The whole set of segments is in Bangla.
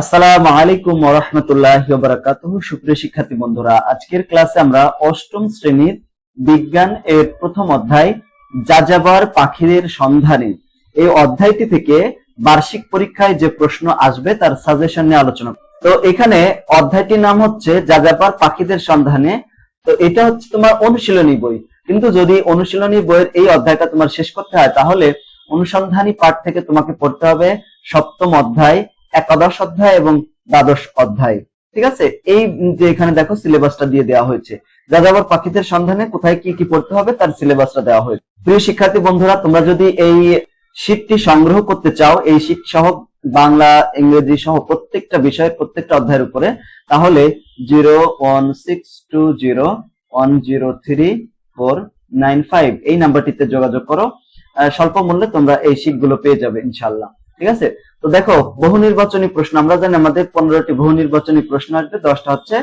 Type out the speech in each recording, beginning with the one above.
আসসালামু আলাইকুম ওরহমতুল্লাহ বারাকাতুহু। সুপ্রিয় শিক্ষার্থী বন্ধুরা, আজকের ক্লাসে আমরা অষ্টম শ্রেণির বিজ্ঞান এর প্রথম অধ্যায় যাযাবর পাখিদের সন্ধানে। এই অধ্যায়টি থেকে বার্ষিক পরীক্ষায় যে প্রশ্ন আসবে, তার সাজেশন নিয়ে আলোচনা তো এখানে অধ্যায়টির নাম হচ্ছে যাযাবর পাখিদের সন্ধানে। তো এটা হচ্ছে তোমার অনুশীলনী বই। কিন্তু যদি অনুশীলনী বইয়ের এই অধ্যায়টা তোমার শেষ করতে হয়, তাহলে অনুসন্ধানী পাঠ থেকে তোমাকে পড়তে হবে সপ্তম অধ্যায়। একাদশ অধ্যায় এবং দ্বাদশ অধ্যায়। ঠিক আছে? এই যে এখানে দেখো সিলেবাসটা দিয়ে দেওয়া হয়েছে। যাযাবর পাখিদের সন্ধানে কোথায় কি কি পড়তে হবে তার সিলেবাসটা দেওয়া হয়েছে। প্রিয় শিক্ষার্থী বন্ধুরা, তোমরা যদি এই শীটটি সংগ্রহ করতে চাও, এই শীট সহ বাংলা, ইংরেজি সহ প্রত্যেকটা বিষয়ের প্রত্যেকটা অধ্যায়ের উপরে, তাহলে zero one six two zero one zero three four nine five এই নাম্বারটিতে যোগাযোগ করো। স্বল্প মূল্যে তোমরা এই শীটগুলো পেয়ে যাবে ইনশাল্লাহ ঠিক আছে? তো দেখো বহু নির্বাচনী প্রশ্ন, আমরা জানি আমাদের পনেরোটি বহু নির্বাচনী প্রশ্ন আসবে, দশটা হচ্ছে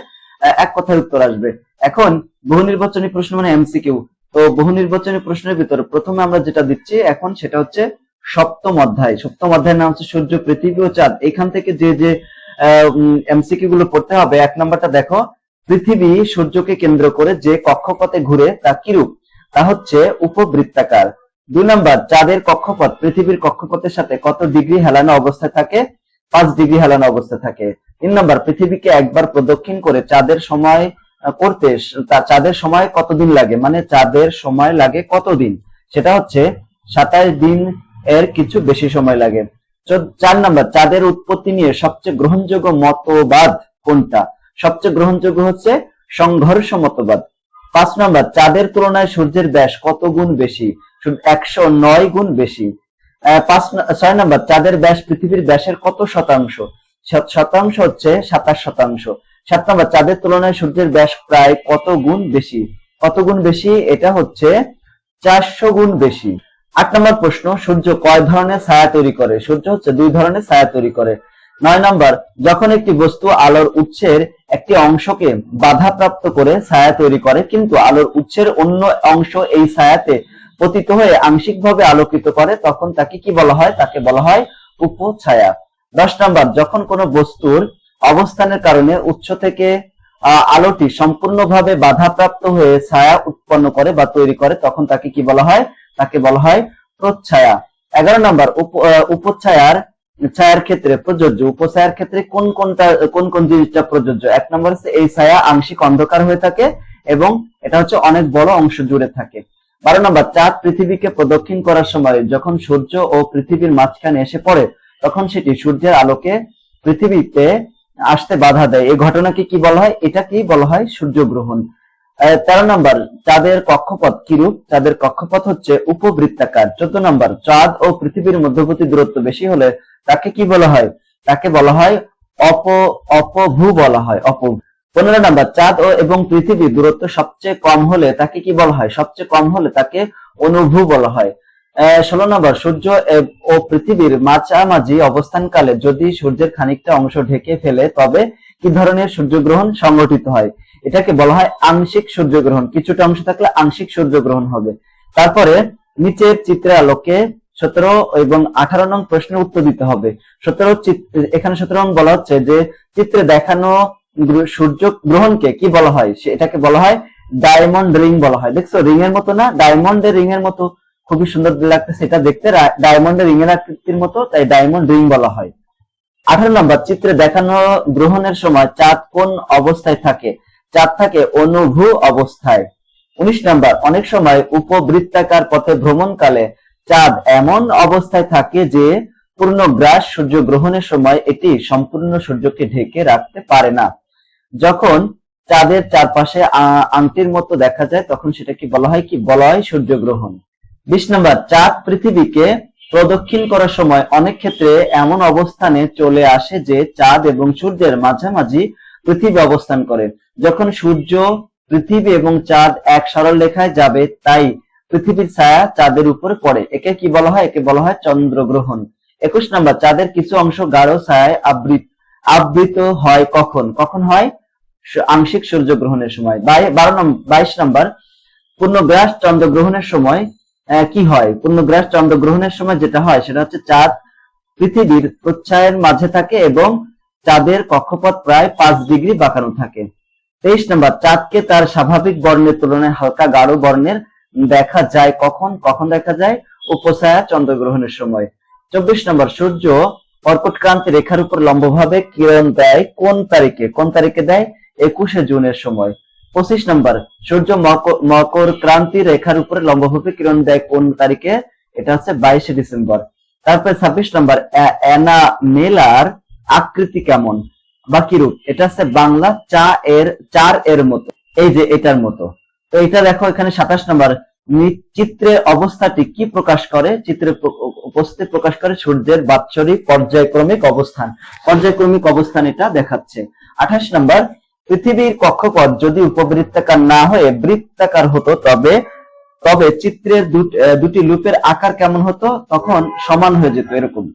এক কথায় উত্তর আসবে। এখন বহু নির্বাচনী প্রশ্ন মানে এমসিকিউ। তো বহু নির্বাচনী প্রশ্নের ভিতরে প্রথমে আমরা যেটা দিচ্ছি এখন, সেটা হচ্ছে সপ্তম অধ্যায়। সপ্তম অধ্যায়ের নাম হচ্ছে সূর্য, পৃথিবী ও চাঁদ। এখান থেকে যে যে এমসিকিউ গুলো পড়তে হবে, এক নাম্বারটা দেখো, পৃথিবী সূর্যকে কেন্দ্র করে যে কক্ষপথে ঘুরে তা কিরূপ? তা হচ্ছে উপবৃত্তাকার। দুই নাম্বার, চাঁদের কক্ষপথ, পৃথিবীর কক্ষপথের সাথে কত ডিগ্রি হেলানো অবস্থায় থাকে? পাঁচ ডিগ্রি হেলানো অবস্থায় থাকে। তিন নাম্বার, পৃথিবীকে একবার প্রদক্ষিণ করে চাঁদের সময় করতে চাঁদের সময় কতদিন লাগে? মানে চাঁদের সময় লাগে কতদিন? সেটা হচ্ছে সাতাশ দিন এর কিছু বেশি সময় লাগে। চার নাম্বার, চাঁদের উৎপত্তি নিয়ে সবচেয়ে গ্রহণযোগ্য মতবাদ কোনটা? সবচেয়ে গ্রহণযোগ্য হচ্ছে সংঘর্ষ মতবাদ। পাঁচ নাম্বার, চাঁদের তুলনায় সূর্যের ব্যাস কত গুণ বেশি? একশো নয় গুণ বেশি। পাঁচ ছয় নাম্বার, চাঁদের ব্যাস পৃথিবীর ব্যাসের কত শতাংশ? শত- শতাংশ হচ্ছে সাতাশ শতাংশ। সাত নাম্বার, চাঁদের তুলনায় সূর্যের ব্যাস প্রায় কত গুণ বেশি? কত গুণ বেশি? এটা হচ্ছে চারশো গুণ বেশি। আট নম্বর প্রশ্ন, সূর্য কয় ধরনের ছায়া তৈরি করে? সূর্য হচ্ছে দুই ধরনের ছায়া তৈরি করে। নয় নম্বর, যখন একটি বস্তু আলোর উৎসের একটি অংশকে বাধাপ্রাপ্ত করে ছায়া তৈরি করে, কিন্তু আলোর উৎসের অন্য অংশ এই ছায়াতে পতিত হয়ে আংশিকভাবে আলোকিত করে, তখন তাকে কি বলা হয়? তাকে বলা হয় উপছায়া। দশ নম্বর, যখন কোনো বস্তুর অবস্থানের কারণে উৎস থেকে আলোটি সম্পূর্ণভাবে বাধাপ্রাপ্ত হয়ে ছায়া উৎপন্ন করে বা তৈরি করে, তখন তাকে কি বলা হয়? তাকে বলা হয় প্রচ্ছায়া। এগারো নম্বর উপছায়ার, ছায়ার ক্ষেত্রে প্রযোজ্য। উপছায়ার ক্ষেত্রে কোন কোনটা, কোন কোন জিনিসটা প্রযোজ্য? এক নম্বর হচ্ছে এই ছায়া আংশিক অন্ধকার হয়ে থাকে এবং এটা হচ্ছে অনেক বড় অংশ জুড়ে থাকে। বারো নম্বর চাঁদ পৃথিবীকে প্রদক্ষিণ করার সময় যখন সূর্য ও পৃথিবীর মাঝখানে এসে পড়ে তখন সেটি সূর্যের আলোকে পৃথিবীতে আসতে বাধা দেয়। এই ঘটনাকে কি বলা হয়? এটা কি বলা হয় সূর্যগ্রহণ। আহ, তেরো নম্বর চাঁদের কক্ষপথ কিরূপ? চাঁদের কক্ষপথ হচ্ছে উপবৃত্তাকার। চোদ্দ নম্বর চাঁদ ও পৃথিবীর মধ্যবর্তী দূরত্ব বেশি হলে তাকে কি বলা হয়? তাকে বলা হয় অপ অপভূ বলা হয় অপভূ। পনেরো নম্বর, চাঁদ ও এবং পৃথিবীর দূরত্ব সবচেয়ে কম হলে তাকে কি বলা হয়? সবচেয়ে কম হলে তাকে অনুভূ বলা হয়। ষোলো নম্বর, সূর্য ও পৃথিবীর মাঝামাঝি অবস্থানকালে যদি সূর্যের খানিকটা অংশ ঢেকে ফেলে, তবে কি ধরনের সূর্যগ্রহণ সংগঠিত হয়? এটাকে বলা হয় আংশিক সূর্যগ্রহণ। কিছুটা অংশ থাকলে আংশিক সূর্যগ্রহণ হবে। তারপরে নিচের চিত্রে আলোকে সতেরো এবং আঠারো নং প্রশ্নের উত্তর দিতে হবে। সতেরো এখানে সতেরো নং বলা হচ্ছে যে, চিত্রে দেখানো সূর্য গ্রহণকে কি বলা হয়? এটাকে বলা হয় ডায়মন্ড রিং বলা হয়। দেখছ? রিং এর মতো না? ডায়মন্ডের রিং এর মতো খুবই সুন্দর লাগতেছে এটা দেখতে। ডায়মন্ডের রিং এর আকৃতির মতো, তাই ডায়মন্ড রিং বলা হয়। আঠারো নম্বর, চিত্রে দেখানো গ্রহণের সময় চাঁদ কোন অবস্থায় থাকে? চাঁদ থাকে অনুভূ অবস্থায়। উনিশ নম্বর, অনেক সময় উপবৃত্তাকার পথে ভ্রমণকালে চাঁদ এমন অবস্থায় থাকে যে পূর্ণ গ্রাস সূর্য গ্রহণের সময় এটি সম্পূর্ণ সূর্যকে ঢেকে রাখতে পারে না। যখন চাঁদের চারপাশে আংটির মতো দেখা যায়, তখন সেটাকে বলা হয় কি? বলা হয় সূর্যগ্রহণ। বিশ নম্বর, চাঁদ পৃথিবীকে প্রদক্ষিণ করার সময় অনেক ক্ষেত্রে এমন অবস্থানে চলে আসে যে চাঁদ এবং সূর্যের মাঝামাঝি পৃথিবী অবস্থান করে। যখন সূর্য, পৃথিবী এবং চাঁদ এক সরল রেখায় যাবে, তাই পৃথিবীর ছায়া চাঁদের উপরে পড়ে। একে কি বলা হয়? একে বলা হয় চন্দ্রগ্রহণ। একুশ নম্বর, চাঁদের কিছু অংশ গাঢ় ছায়ায় আবৃত। আবৃত হয় কখন? কখন হয়? আংশিক সূর্যগ্রহণের সময়। বারো নম্বর বাইশ নম্বর, পূর্ণগ্রাস চন্দ্রগ্রহণের সময় কি হয়? পূর্ণগ্রাস চন্দ্রগ্রহণের সময় যেটা হয়, সেটা হচ্ছে চাঁদ পৃথিবীর প্রচ্ছায়ের মাঝে থাকে এবং চাঁদের কক্ষপথ প্রায় পাঁচ ডিগ্রি বাঁকানো থাকে। তেইশ নম্বর, চাঁদকে তার স্বাভাবিক বর্ণের তুলনায় হালকা গাঢ় বর্ণের দেখা যায় কখন? কখন দেখা যায়? উপছায়া চন্দ্রগ্রহণের সময়। চব্বিশ নম্বর, সূর্য কর্কটক্রান্তি রেখার উপর লম্বভাবে কিরণ দেয় কোন তারিখে? কোন তারিখে দেয়? একুশে জুনের সময়। পঁচিশ নম্বর, সূর্য মকর- ক্রান্তি রেখার উপরে লম্বভাবে কিরণ দেয় কোন তারিখে? এটা হচ্ছে বাইশে ডিসেম্বর। তারপরে ছাব্বিশ নম্বর, অ্যা- অ্যানা মেলার আকৃতি কেমন? বা কিরূপ এটা হচ্ছে বাংলা চা এর চার এর মতো। এই যে এটার মতো। তো এটা দেখো এখানে সাতাশ নম্বর চিত্রের অবস্থাটি কি প্রকাশ করে? চিত্রে উপস্থিতি প্রকাশ করে সূর্যের বাৎসরিক পর্যায়ক্রমিক অবস্থান। পর্যায়ক্রমিক অবস্থান এটা দেখাচ্ছে। আঠাশ নম্বর, পৃথিবীর কক্ষপথ যদি উপবৃত্তাকার না হয়ে বৃত্তাকার হতো, তবে তবে চিত্রের দুটি লুপের আকার কেমন হতো? তখন সমান হয়ে যেত এরকম।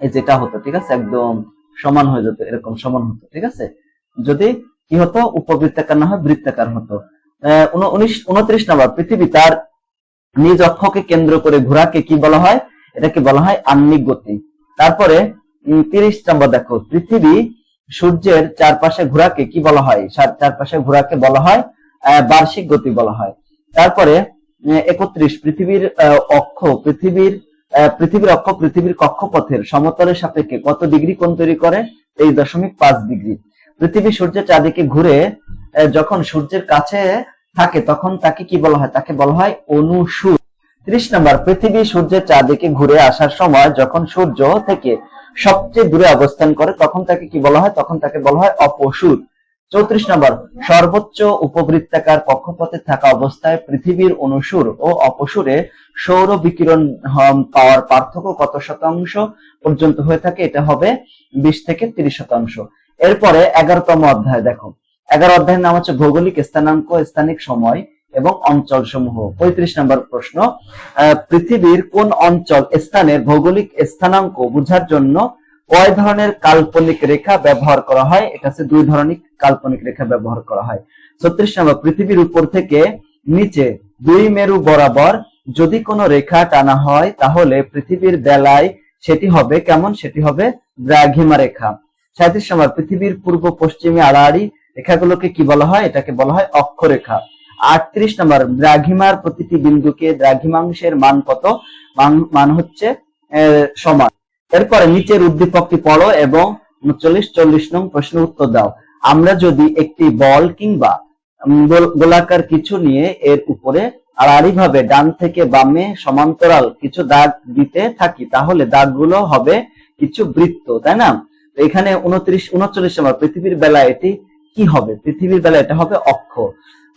এই যেটা হতো, ঠিক আছে? একদম সমান হয়ে যেত, এরকম সমান হতো, ঠিক আছে? যদি কি হতো? উপবৃত্তাকার না হয় বৃত্তাকার হতো। উনত্রিশ নম্বর, পৃথিবী তার নিজ অক্ষকে কেন্দ্র করে ঘোরাকে কি বলা হয়? এটাকে বলা হয় আহ্নিক গতি। তারপরে তিরিশ নম্বর দেখো, পৃথিবী সূর্যের চারপাশে ঘোরাকে কি বলা হয়? চারপাশে ঘোরাকে বলা হয় বার্ষিক গতি বলা হয়। তারপরে একত্রিশ, পৃথিবীর অক্ষ, পৃথিবীর পৃথিবীর অক্ষ, পৃথিবীর কক্ষপথের সমতলের সাপেক্ষে কত ডিগ্রি কোণ তৈরি করে? তেইশ দশমিক পাঁচ ডিগ্রি। পৃথিবী সূর্যের চারদিকে ঘুরে যখন সূর্যের কাছে থাকে, তখন তাকে কি বলা হয়? তাকে বলা হয় অনুসূর ত্রিশ নম্বর, পৃথিবী সূর্যের চারদিকে ঘুরে আসার সময় যখন সূর্য থেকে সবচেয়ে দূরে অবস্থান করে, তখন তাকে কি বলা হয়? তখন তাকে বলা হয় অপসূর চৌত্রিশ নম্বর, সর্বোচ্চ উপবৃত্তাকার কক্ষপথে থাকা অবস্থায় পৃথিবীর অনুসুর ও অপসুরে সৌর বিকিরণ পাওয়ার পার্থক্য কত শতাংশ পর্যন্ত হয়ে থাকে? এটা হবে বিশ থেকে তিরিশ শতাংশ। এরপরে এগারোতম অধ্যায়, দেখো। এগারো অধ্যায়ের নাম হচ্ছে ভৌগোলিক, স্থানাঙ্ক, স্থানিক সময় এবং অঞ্চল সমূহ পঁয়ত্রিশ নম্বর প্রশ্ন পৃথিবীর কোন অঞ্চল স্থানের ভৌগোলিক স্থানাঙ্ক বোঝার জন্য কয় ধরনের কাল্পনিক রেখা ব্যবহার করা হয়? এটা হচ্ছে দুই ধরনের কাল্পনিক রেখা ব্যবহার করা হয়। ছত্রিশ নম্বর, পৃথিবীর উপর থেকে নিচে দুই মেরু বরাবর যদি কোনো রেখা টানা হয়, তাহলে পৃথিবীর বেলায় সেটি হবে কেমন? সেটি হবে দ্রাঘিমা রেখা। সাঁত্রিশ নম্বর, পৃথিবীর পূর্ব পশ্চিমে আড়াআড়ি রেখাগুলোকে কি বলা হয়? এটাকে বলা হয় অক্ষরেখা। আটত্রিশ নম্বর, দ্রাঘিমার প্রতিটি বিন্দুকে দ্রাঘিমাংশের মান কত? মান- হচ্ছে সমান। এরপরে নিচের উদ্দীপকটি পড়ো এবং উনচল্লিশ, চল্লিশ নং প্রশ্নের উত্তর দাও। আমরা যদি একটি বল কিংবা গোলাকার কিছু নিয়ে এর উপরে আড়াআড়ি ভাবে ডান থেকে বামে সমান্তরাল কিছু দাগ দিতে থাকি, তাহলে দাগগুলো হবে কিছু বৃত্ত, তাই না? এখানে উনত্রিশ, উনচল্লিশ নম্বর, পৃথিবীর বেলা এটি কি হবে? পৃথিবীর বেলা এটা হবে অক্ষ।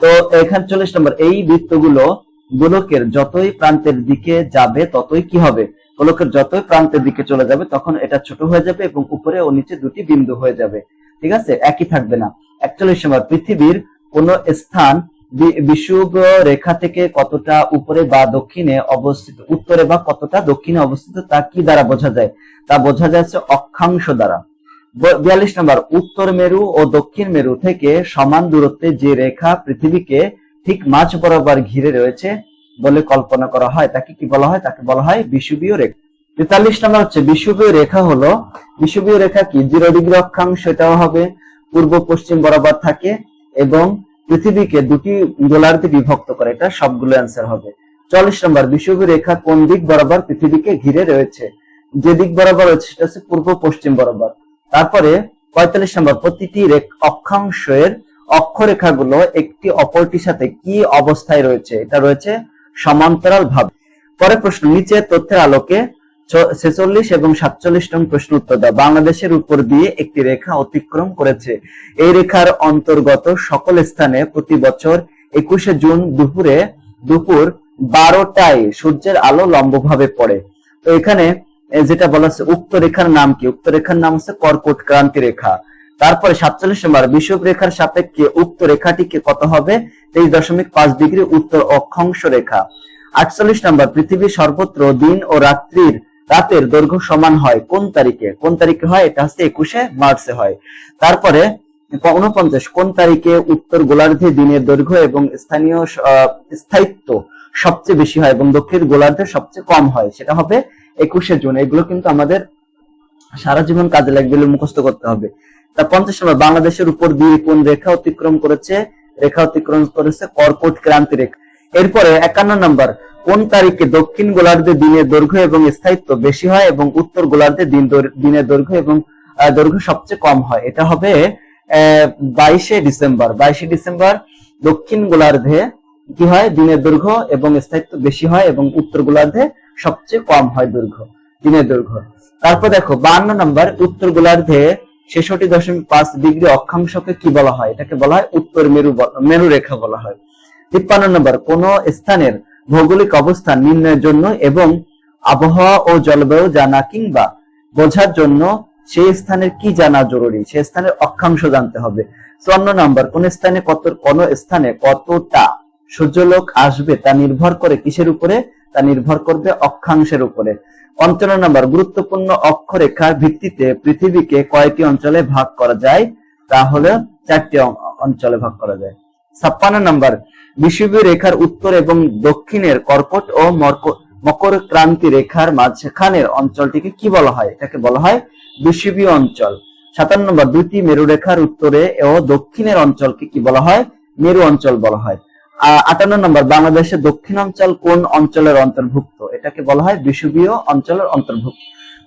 তো এখানে চল্লিশ নম্বর, এই বৃত্তগুলো গোলকের যতই প্রান্তের দিকে যাবে, ততই কি হবে? গোলকের যতই প্রান্তের দিকে চলে যাবে, তখন এটা ছোট হয়ে যাবে এবং উপরে ও নিচে দুটি বিন্দু হয়ে যাবে। ঠিক আছে? একই থাকবে না। একচল্লিশ নম্বর, পৃথিবীর কোন স্থান বিষুব রেখা থেকে কতটা উপরে বা দক্ষিণে অবস্থিত, উত্তরে বা কতটা দক্ষিণে অবস্থিত, তা কি দ্বারা বোঝা যায়? তা বোঝা যাচ্ছে অক্ষাংশ দ্বারা। বিয়াল্লিশ নম্বর, উত্তর মেরু ও দক্ষিণ মেরু থেকে সমান দূরত্বে যে রেখা পৃথিবীকে ঠিক মাঝ বরাবর ঘিরে রয়েছে বলে কল্পনা করা হয়। তাকে কি বলা হয়? তাকে বলা হয় বিষুবীয় রেখা। তেতাল্লিশ নম্বর হচ্ছে বিষুবীয় রেখা হলো বিষুবীয় রেখা কি? জিরো ডিগ্রি অক্ষাংশ এটাও হবে, পূর্ব পশ্চিম বরাবর থাকে এবং পৃথিবীকে দুটি গোলার্ধে বিভক্ত করে, এটা সবগুলো অ্যান্সার হবে। চল্লিশ নম্বর বিষুবীয় রেখা কোন দিক বরাবর পৃথিবীকে ঘিরে রয়েছে? যে দিক বরাবর রয়েছে, সেটা হচ্ছে পূর্ব পশ্চিম বরাবর। তারপরে পঁয়তাল্লিশ নম্বর, প্রতিটি অক্ষাংশের অক্ষরেখাগুলো একটি অপরটির সাথে কি অবস্থায় রয়েছে? এটা রয়েছে সমান্তরাল ভাবে। পরে প্রশ্ন, নিচে তথ্যের আলোকে ছেচল্লিশ এবং সাতচল্লিশ নং প্রশ্ন উত্তর দাও। বাংলাদেশের উপর দিয়ে একটি রেখা অতিক্রম করেছে। এই রেখার অন্তর্গত সকল স্থানে প্রতি বছর একুশে জুন দুপুরে দুপুর বারোটায় সূর্যের আলো লম্বভাবে পড়ে। তো এখানে যেটা বলা হচ্ছে উক্ত রেখার নাম কি? উক্ত রেখার নাম হচ্ছে কর্কট ক্রান্তি রেখা। তারপরে সাতচল্লিশ নম্বর, বিষুব রেখার সাপেক্ষে উক্ত রেখাটিকে কত হবে? তেইশ দশমিক পাঁচ ডিগ্রি উত্তর অক্ষাংশ রেখা। আটচল্লিশ নম্বর পৃথিবীর সর্বত্র দিন ও রাত্রির, রাতের দৈর্ঘ্য সমান হয় কোন তারিখে? কোন তারিখে হয়? এটা হচ্ছে একুশে মার্চে হয়। তারপরে উনপঞ্চাশ কোন তারিখে উত্তর গোলার্ধে দিনের দৈর্ঘ্য এবং স্থানীয় স্থায়িত্ব সবচেয়ে বেশি হয় এবং দক্ষিণ গোলার্ধে সবচেয়ে কম হয়? সেটা হবে একুশে জুন, এগুলো কিন্তু আমাদের সারা জীবন কাজে লাগবে মুখস্থ করতে হবে। তা পঞ্চাশ নম্বর, বাংলাদেশের উপর দিয়ে কোন রেখা অতিক্রম করেছে? রেখা অতিক্রম করেছে কর্কট ক্রান্তি রেখা। এরপরে একান্ন নম্বর, কোন তারিখে দক্ষিণ গোলার্ধে দিনের দৈর্ঘ্য এবং স্থায়িত্ব বেশি হয় এবং উত্তর গোলার্ধে দিন দিনের দৈর্ঘ্য এবং দৈর্ঘ্য সবচেয়ে কম হয়? এটা হবে, আহ, বাইশে ডিসেম্বর। বাইশে ডিসেম্বর দক্ষিণ গোলার্ধে কি হয়? দিনের দৈর্ঘ্য এবং স্থায়িত্ব বেশি হয় এবং উত্তর গোলার্ধে সবচেয়ে কম হয় দৈর্ঘ্য, দিনের দৈর্ঘ্য। তারপর দেখো বান্ন নম্বর উত্তর গোলার্ধে ছেষট্টি দশমিক পাঁচ ডিগ্রি অক্ষাংশকে কি বলা হয়? এটাকে বলা হয় উত্তর মেরু মেরু রেখা বলা হয়। তিপ্পান্ন নম্বর, কোন স্থানের ভৌগোলিক অবস্থান নির্ণয়ের জন্য এবং আবহাওয়া ও জলবায়ু জানা কিংবা বোঝার জন্য সেই স্থানের কি জানা জরুরি? সেই স্থানের অক্ষাংশ জানতে হবে। চুয়ান্ন নম্বর, কোন স্থানে কত, কোন স্থানে কতটা সূর্যলোক আসবে, তা নির্ভর করে কিসের উপরে? তা নির্ভর করবে অক্ষাংশের উপরে। পঞ্চান্ন নম্বর, গুরুত্বপূর্ণ অক্ষরেখার ভিত্তিতে পৃথিবীকে কয়টি অঞ্চলে ভাগ করা যায়? তা হলো চারটি অঞ্চলে ভাগ করা যায়। ছাপ্পান্ন নম্বর বিষুবীয় রেখার উত্তর এবং দক্ষিণের কর্কট ও মকর ক্রান্তি রেখার মাঝখানের অঞ্চলটিকে কি বলা হয়? এটাকে বলা হয় বিষুবীয় অঞ্চল। সাতান্ন নম্বর দুটি মেরু রেখার উত্তরে ও দক্ষিণের অঞ্চলকে কি বলা হয়? মেরু অঞ্চল বলা হয়। আটান্ন নম্বর, বাংলাদেশের দক্ষিণ অঞ্চল কোন অঞ্চলের অন্তর্ভুক্ত? এটাকে বলা হয় বিষুবীয় অঞ্চলের অন্তর্ভুক্ত।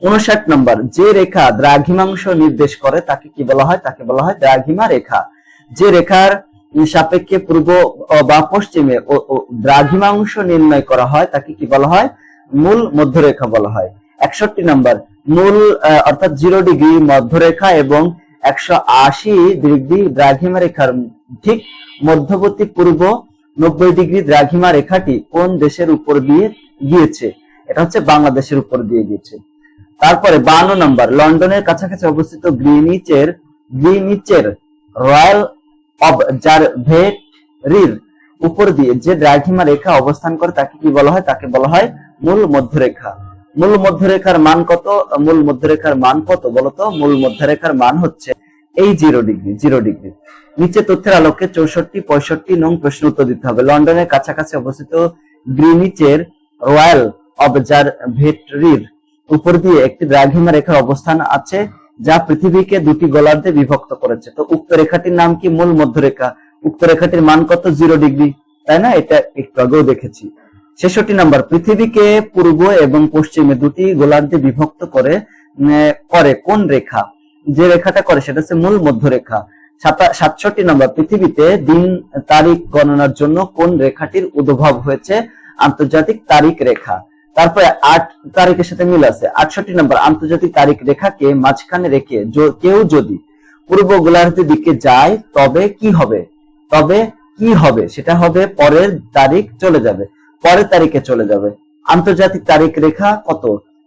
উনষাট নম্বর, যে রেখা দ্রাঘিমাংশ নির্দেশ করে, তাকে কি বলা হয়? তাকে বলা হয় দ্রাঘিমা রেখা। যে রেখার সাপেক্ষে পূর্ব বা পশ্চিমে দ্রাঘিমাংশ নির্ণয় করা হয়, তাকে কি বলা হয়? মূল মধ্যরেখা বলা হয়। একষট্টি নম্বর, মূল অর্থাৎ জিরো ডিগ্রি মধ্যরেখা এবং একশো আশি ডিগ্রি দ্রাঘিমা রেখার ঠিক মধ্যবর্তী পূর্ব নব্বই ডিগ্রি দ্রাঘিমা রেখাটি কোন দেশের উপর দিয়ে গিয়েছে? এটা হচ্ছে বাংলাদেশের উপর দিয়ে গিয়েছে। তারপরে বান্ন নম্বর, লন্ডনের কাছাকাছি অবস্থিত গ্রিনিচের গ্রিনিচের রয়্যাল অবজারভেটরির উপর দিয়ে যে দ্রাঘিমা রেখা অবস্থান করে, তাকে কি বলা হয়? তাকে বলা হয় মূল মধ্যরেখা। মূল মধ্যরেখার মান কত? মূল মধ্যরেখার মান কত বলতো? মূল মধ্যরেখার মান হচ্ছে এই জিরো ডিগ্রি জিরো ডিগ্রি। নিচে তথ্যের আলোকে চৌষট্টি, পঁয়ষট্টি নং প্রশ্ন উত্তর দিতে হবে। লন্ডনের কাছাকাছি অবস্থিত গ্রিনিচের রয়্যাল অবজারভেটরির উপর দিয়ে একটি দ্রাঘিমা রেখার অবস্থান আছে, যা পৃথিবীকে দুটি গোলার্ধে বিভক্ত করেছে। তো উক্ত রেখাটির নাম কি? মূল মধ্যরেখা। উক্ত রেখাটির মান কত? Zero degree. তাই না? এটা একটু আগেও দেখেছি। ছেষট্টি নাম্বার, পৃথিবীকে পূর্ব এবং পশ্চিমে দুটি গোলার্ধে বিভক্ত করে করে কোন রেখা? যে রেখাটা করে, সেটা হচ্ছে মূল মধ্যরেখা। সাতষট্টি নম্বর পৃথিবীতে দিন তারিখ গণনার জন্য কোন রেখাটির উদ্ভব হয়েছে? আন্তর্জাতিক তারিখ রেখা। তারপরে আট তারিখের সাথে মিল আছে। আটষট্টি নম্বর, আন্তর্জাতিক তারিখ রেখাকে মাঝখানে রেখে কেউ যদি পূর্ব গোলার্ধের দিকে যায়, তবে কি হবে? তবে কি হবে? সেটা হবে পরের তারিখ চলে যাবে। পরের তারিখে চলে যাবে। আন্তর্জাতিক তারিখ রেখা কত?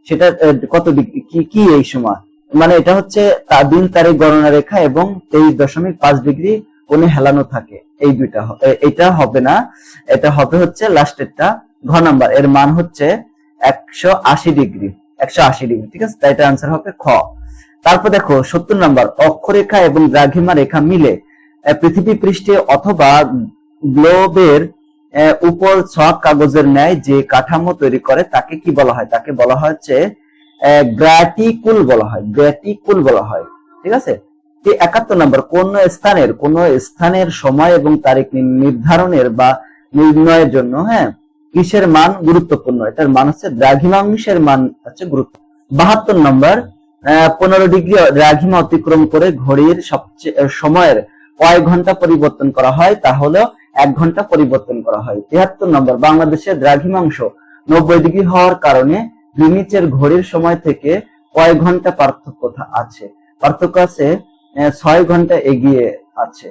সেটা কত কি কি এই সময়? মানে এটা হচ্ছে তা দিন তারিখ গণনা রেখা এবং তেইশ দশমিক পাঁচ ডিগ্রি কোণে হেলানো থাকে। এই দুইটা এটা হবে না, এটা হবে হচ্ছে লাস্টেরটা ঘ নাম্বার। এর মান হচ্ছে একশো আশি ডিগ্রি, একশো আশি ডিগ্রি, ঠিক আছে? তাই এটা আনসার হবে খ। তারপর দেখো, সত্তর নাম্বার, অক্ষরেখা এবং দ্রাঘিমা রেখা মিলে পৃথিবী পৃষ্ঠে অথবা গ্লোবের উপর ছক কাগজের ন্যায় যে কাঠামো তৈরি করে, তাকে কি বলা হয়? তাকে বলা হচ্ছে গ্র্যাটিকুল বলা হয় গ্র্যাটিকুল বলা হয়, ঠিক আছে? একাত্তর নম্বর, কোন স্থানের কোন স্থানের সময় এবং তারিখ নির্ধারণের বা নির্ণয়ের জন্য হ্যাঁ? কিসের মান গুরুত্বপূর্ণ? এটার মান হচ্ছে দ্রাঘিমাংশের মান হচ্ছে গুরুত্ব, বাহাত্তর নম্বর পনেরো ডিগ্রি দ্রাঘিমা অতিক্রম করে ঘড়ির সবচেয়ে সময়ের কয় ঘণ্টা পরিবর্তন করা হয়? তাহলে এক ঘণ্টা পরিবর্তন করা হয়। তিয়াত্তর নম্বর, বাংলাদেশের দ্রাঘিমাংশ নব্বই ডিগ্রি হওয়ার কারণে গ্রিনিচের ঘড়ির সময় থেকে কয় ঘণ্টা পার্থক্য আছে? পার্থক্য আছে ছয় ঘণ্টা এগিয়ে আছে।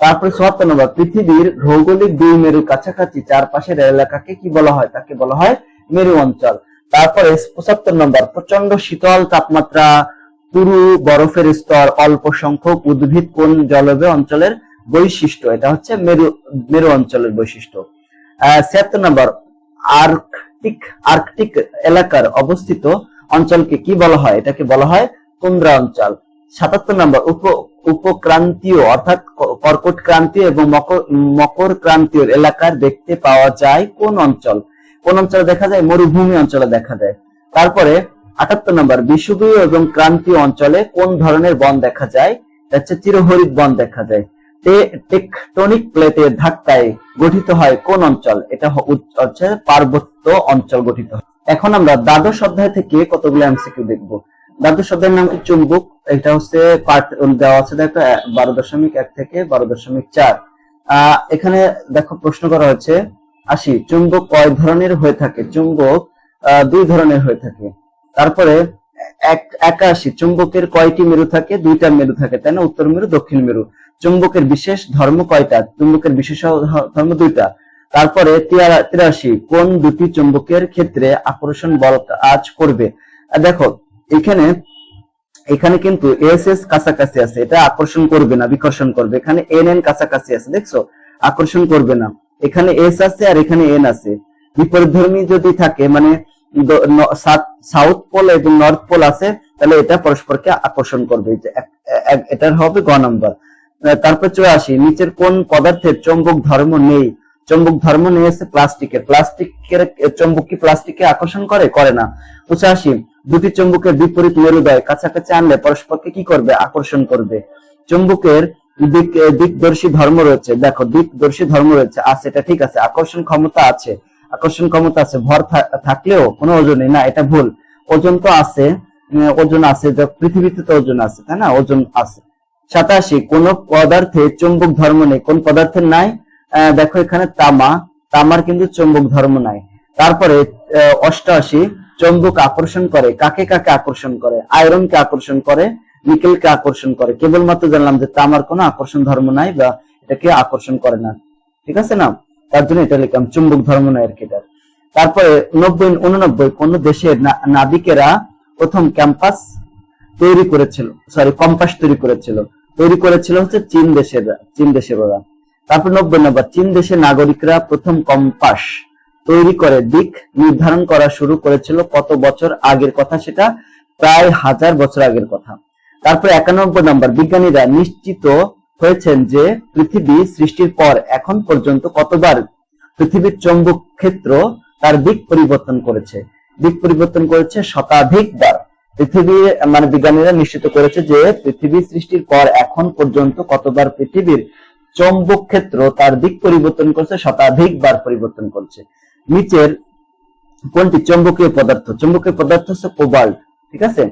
তারপরে চুয়াত্তর নম্বর, পৃথিবীর ভৌগোলিক দুই মেরু কাছাকাছি চারপাশের এলাকাকে কি বলা হয়? তাকে বলা হয় মেরু অঞ্চল। তারপরে পঁচাত্তর নম্বর প্রচণ্ড শীতল তাপমাত্রা পুরু বরফের স্তর, অল্প সংখ্যক উদ্ভিদ কোন জলবায়ু অঞ্চলের বৈশিষ্ট্য? এটা হচ্ছে মেরু মেরু অঞ্চলের বৈশিষ্ট্য। ছিয়াত্তর নম্বর আর্কটিক আর্কটিক এলাকার অবস্থিত অঞ্চলকে কি বলা হয়? এটাকে বলা হয় তুন্দ্রা অঞ্চল। সাতাত্তর নম্বর, উপ, উপক্রান্তীয়, অর্থাৎ কর্কট ক্রান্তীয় এবং মকর মকর ক্রান্তীয় এলাকার দেখতে পাওয়া যায় কোন অঞ্চল? কোন অঞ্চলে দেখা যায়? মরুভূমি অঞ্চলে দেখা যায়। তারপরে আটাত্তর নম্বর, বিষুবীয় এবং ক্রান্তীয় অঞ্চলে কোন ধরনের বন দেখা যায়? হচ্ছে চিরহরিত বন দেখা যায়। টেকটনিক প্লেটের ধাক্কায় গঠিত হয় কোন অঞ্চল? এটা হচ্ছে পার্বত্য অঞ্চল গঠিত। হয় এখন আমরা দ্বাদশ অধ্যায় থেকে কতগুলো এমসিকিউ দেখব? দ্বাদশ অধ্যায়ের নাম কি? চুম্বক। এটা হচ্ছে পার্ট, দেওয়া আছে দেখো বারো দশমিক এক থেকে বারো দশমিক চার। এখানে দেখো প্রশ্ন করা হয়েছে আসি চুম্বক কয় ধরনের হয়ে থাকে? চুম্বক দুই ধরনের হয়ে থাকে। তারপরে এক, একাশি, চুম্বকের কয়টি মেরু থাকে? দুইটা মেরু থাকে, তাই না? উত্তর মেরু, দক্ষিণ মেরু। চুম্বকের বিশেষ ধর্ম কয়টা? চুম্বকের বিশেষ ধর্ম দুইটা। তারপরে তিরাশি, কোন দুটি চুম্বকের ক্ষেত্রে আকর্ষণ বল কাজ করবে? দেখো, এখানে এখানে কিন্তু এস এস কাছাকাছি আছে। এটা আকর্ষণ করবে না, বিকর্ষণ করবে। এখানে এন এন কাছাকাছি আছে, দেখছ? আকর্ষণ করবে না। এখানে এস আছে আর এখানে এন আছে। বিপরীতধর্মী যদি থাকে মানে সাউথ পোল এবং নর্থ পোল আছে, তাহলে এটা পরস্পরকে আকর্ষণ করবে। এটার হবে গ নম্বর। তারপর চুরাশি নিচের কোন পদার্থের চৌম্বক ধর্ম নেই? চৌম্বক ধর্ম নিয়েছে প্লাস্টিকের। প্লাস্টিকের চৌম্বক কি প্লাস্টিককে আকর্ষণ করে? করে না। পঁচাশি দুটি চুম্বকের বিপরীত মেরুদয় কাছাকাছি আনলে পরস্পরকে কি করবে? আকর্ষণ করবে। চুম্বকের দিক দিকদর্শী ধর্ম রয়েছে। দেখো, দিকদর্শী ধর্ম রয়েছে। আছে এটা ঠিক আছে। আকর্ষণ ক্ষমতা আছে। আকর্ষণ ক্ষমতা আছে। ভর থাকলেও কোনো ওজন না, এটা ভুল। ওজন তো আছে। ওজন আছে। পৃথিবীতে তো ওজন আছে, তাই না? ওজন আছে। সাতাশি, কোন পদার্থে চুম্বক ধর্ম নেই। কোন পদার্থের নাই? দেখো এখানে তামা। তামার কিন্তু চুম্বক ধর্ম নাই। তারপরে অষ্টআশি চুম্বক আকর্ষণ করে। কাকে কাকে আকর্ষণ করে? আয়রনকে আকর্ষণ করে, নিকেলকে আকর্ষণ করে। কেবলমাত্র জানলাম যে তামার কোনো আকর্ষণ ধর্ম নাই বা এটাকে আকর্ষণ করে না। ঠিক আছে না? তার জন্য এটা লিখলাম, চুম্বক ধর্ম নয় আর কি এটার। তারপরে, নব্বই, উননব্বই, কোন দেশের নাবিকেরা প্রথম ক্যাম্পাস তৈরি করেছিল সরি কম্পাস তৈরি করেছিল। তৈরি করেছিল হচ্ছে চীন দেশের চীন দেশের ওরা। তারপর নব্বই নম্বর, চীন দেশের নাগরিকরা প্রথম কম্পাস তৈরি করে দিক নির্ধারণ করা শুরু করেছিল কত বছর আগের কথা সেটা? প্রায় হাজার বছর আগের কথা। তারপর একানব্বই নম্বর, বিজ্ঞানীরা নিশ্চিত হয়েছেন যে পৃথিবী সৃষ্টির পর এখন পর্যন্ত কতবার পৃথিবীর চৌম্বক ক্ষেত্র তার দিক পরিবর্তন করেছে। দিক পরিবর্তন করেছে শতাধিকবার। পৃথিবী মানে বিজ্ঞানীরা নিশ্চিত করেছে যে পৃথিবী সৃষ্টির পর এখন পর্যন্ত কতবার পৃথিবীর চৌম্বক ক্ষেত্র তার দিক পরিবর্তন করছে শতাধিকবার পরিবর্তন করছে। নিচের কোনটি? চৌম্বকীয় পদার্থ। চৌম্বকীয় পদার্থ হচ্ছে কোবাল্ট, ঠিক আছে?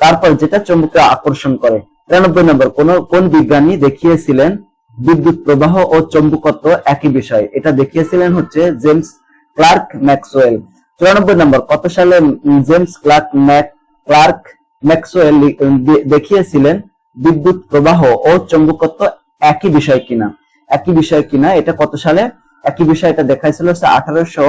তারপর যেটা চৌম্বকে আকর্ষণ করে। তিরানব্বই নম্বর, কোন কোন বিজ্ঞানী দেখিয়েছিলেন বিদ্যুৎ প্রবাহ ও চৌম্বকত্ব একই বিষয়? এটা দেখিয়েছিলেন হচ্ছে জেমস ক্লার্ক ম্যাক্সওয়েল। চুরানব্বই নম্বর, কত সালে James Clerk Mac Clerk Maxwell দেখিয়েছিলেন বিদ্যুৎ প্রবাহ ও চৌম্বকত্ব একই বিষয় কিনা। একই বিষয় কিনা, এটা কত সালে? একই বিষয় এটা দেখাইছিল আঠারোশো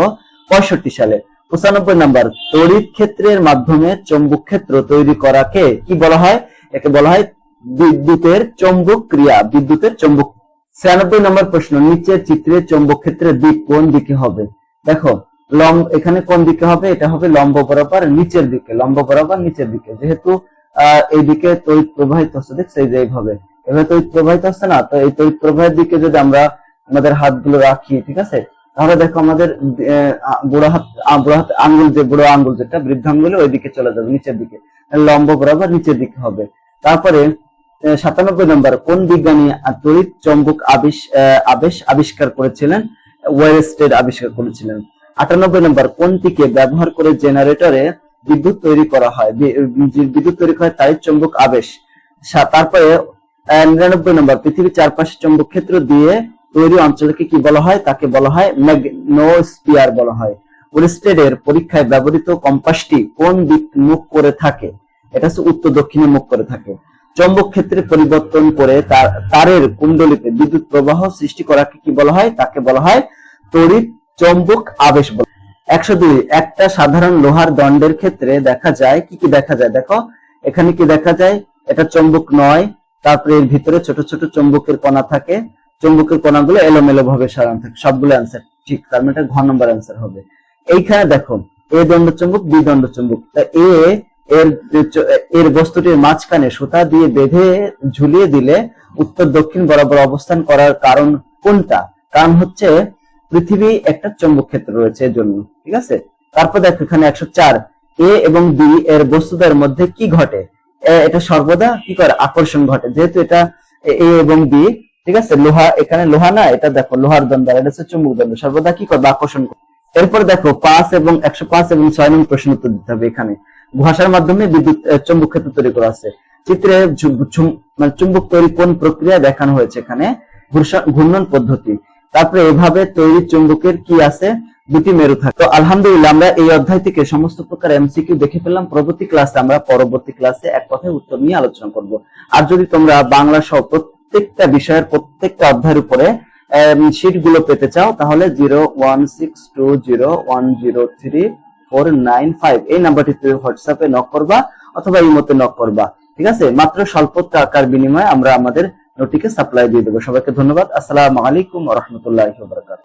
পঁয়ষট্টি সালে। পঁচানব্বই নাম্বার, তড়িৎ ক্ষেত্রের মাধ্যমে চৌম্বক ক্ষেত্র তৈরি করাকে কি বলা হয়? একে বলা হয় বিদ্যুতের চৌম্বক ক্রিয়া, বিদ্যুতের চৌম্বক। ছিয়ানব্বই নম্বর প্রশ্ন, নিচের চিত্রে চৌম্বক ক্ষেত্রের দিক কোন দিকে হবে? দেখো লম্ব এখানে কোন দিকে হবে? এটা হবে লম্ব বরাবর নিচের দিকে, লম্ব বরাবর নিচের দিকে। যেহেতু, আহ, এইদিকে তড়িৎ প্রবাহিত হচ্ছে দেখছ এই যে এইভাবে। এভাবে তড়িৎ প্রবাহিত হচ্ছে না? তো এই তড়িৎ প্রবাহের দিকে যদি আমরা আমাদের হাতগুলো রাখি, ঠিক আছে? তাহলে দেখো আমাদের বুড়ো হাত বুড়ো হাত আঙ্গুল যে, বুড়ো আঙ্গুল যেটা, বৃদ্ধাঙ্গুল ওই দিকে চলে যাবে, নিচের দিকে। লম্ব বরাবর নিচের দিকে হবে। তারপরে সাতানব্বই নম্বর, কোন বিজ্ঞানী তড়িৎ চৌম্বক আবিষ আবেশ আবিষ্কার করেছিলেন? ওয়েরস্টেড আবিষ্কার করেছিলেন। আটানব্বই নম্বর কোনটিকে ব্যবহার করে জেনারেটরে বিদ্যুৎ তৈরি করা হয়? বিদ্যুৎ তৈরি হয় তাই চৌম্বক আবেশ। তারপরে নিরানব্বই নম্বর, পৃথিবীর চারপাশে চৌম্বক ক্ষেত্র দিয়ে তৈরি অঞ্চলকে কি বলা হয়? তাকে বলা হয় ম্যাগনোস্পিয়ার বলা হয়। ওয়েরস্টেডের পরীক্ষায় ব্যবহৃত কম্পাসটি কোন দিক মুখ করে থাকে? এটা হচ্ছে উত্তর দক্ষিণে মুখ করে থাকে। চৌম্বক ক্ষেত্রে পরিবর্তন করে তার তারের কুণ্ডলিতে বিদ্যুৎ প্রবাহ সৃষ্টি করাকে কি বলা হয়? তাকে বলা হয় তড়িৎ চৌম্বক আবেশ বলা। একশো দুই, একটা সাধারণ লোহার দণ্ডের ক্ষেত্রে দেখা যায়, কি কি দেখা যায়? দেখো, এখানে কি দেখা যায়? এটা চৌম্বক নয়, তারপরে এর ভিতরে ছোট ছোট চৌম্বকের কণা থাকে। চৌম্বকের কণাগুলো এলোমেলো ভাবে সারানো থাকে, সবগুলো অ্যান্সার ঠিক, তার মানে এটা ঘ নম্বর অ্যান্সার হবে। এইখানে দেখো, এ দণ্ড চুম্বক, বি দণ্ড চুম্বক। তা এ, এর এর বস্তুটির মাঝখানে সুতা দিয়ে বেঁধে ঝুলিয়ে দিলে উত্তর দক্ষিণ বরাবর অবস্থান করার কারণ কোনটা? কারণ হচ্ছে পৃথিবী একটা চৌম্বক ক্ষেত্র রয়েছে এর জন্য, ঠিক আছে? তারপর দেখো এখানে একশো চার, এ এবং বি এর বস্তুদের মধ্যে কি ঘটে? এটা সর্বদা কি করে? আকর্ষণ ঘটে। যেহেতু এটা এ এবং বি, ঠিক আছে? লোহা, এখানে লোহা না, এটা দেখো, লোহার দ্বন্দ্ব এটা হচ্ছে চুম্বক দ্বন্দ্ব। সর্বদা কি করবে? আকর্ষণ এরপর দেখো, পাঁচ এবং একশো পাঁচ এবং ছয় নং প্রশ্ন উত্তর দিতে হবে এখানে। ঘষার মাধ্যমে বিদ্যুৎ চুম্বক ক্ষেত্র তৈরি করা আছে। চিত্রে মানে চুম্বক তৈরি কোন প্রক্রিয়া দেখানো হয়েছে এখানে? ঘূর্ণন পদ্ধতি। তারপরে এভাবে তৈরি চুম্বকের কি আছে? দুটি মেরু থাকে। তো আলহামদুলিল্লাহ, আমরা এই অধ্যায় থেকে সমস্ত প্রকার এমসিকিউ দেখে ফেললাম। পরবর্তী ক্লাসে আমরা পরবর্তী ক্লাসে এক কথায় উত্তর নিয়ে আলোচনা করব। আর যদি তোমরা বাংলা সহ প্রত্যেকটা বিষয়ের প্রত্যেকটা অধ্যায়ের উপরে শীটগুলো পেতে চাও, তাহলে zero one six two zero one zero three four nine five এই নাম্বারটি তুমি হোয়াটসঅ্যাপে নক করবা অথবা এই মতে নক করবা। ঠিক আছে? মাত্র স্বল্প টাকার বিনিময়ে আমরা আমাদের নোটিকে সাপ্লাই দিয়ে দেবো। সবাইকে ধন্যবাদ। আসসালামু আলাইকুম রহমতুল্লাহ বারকাত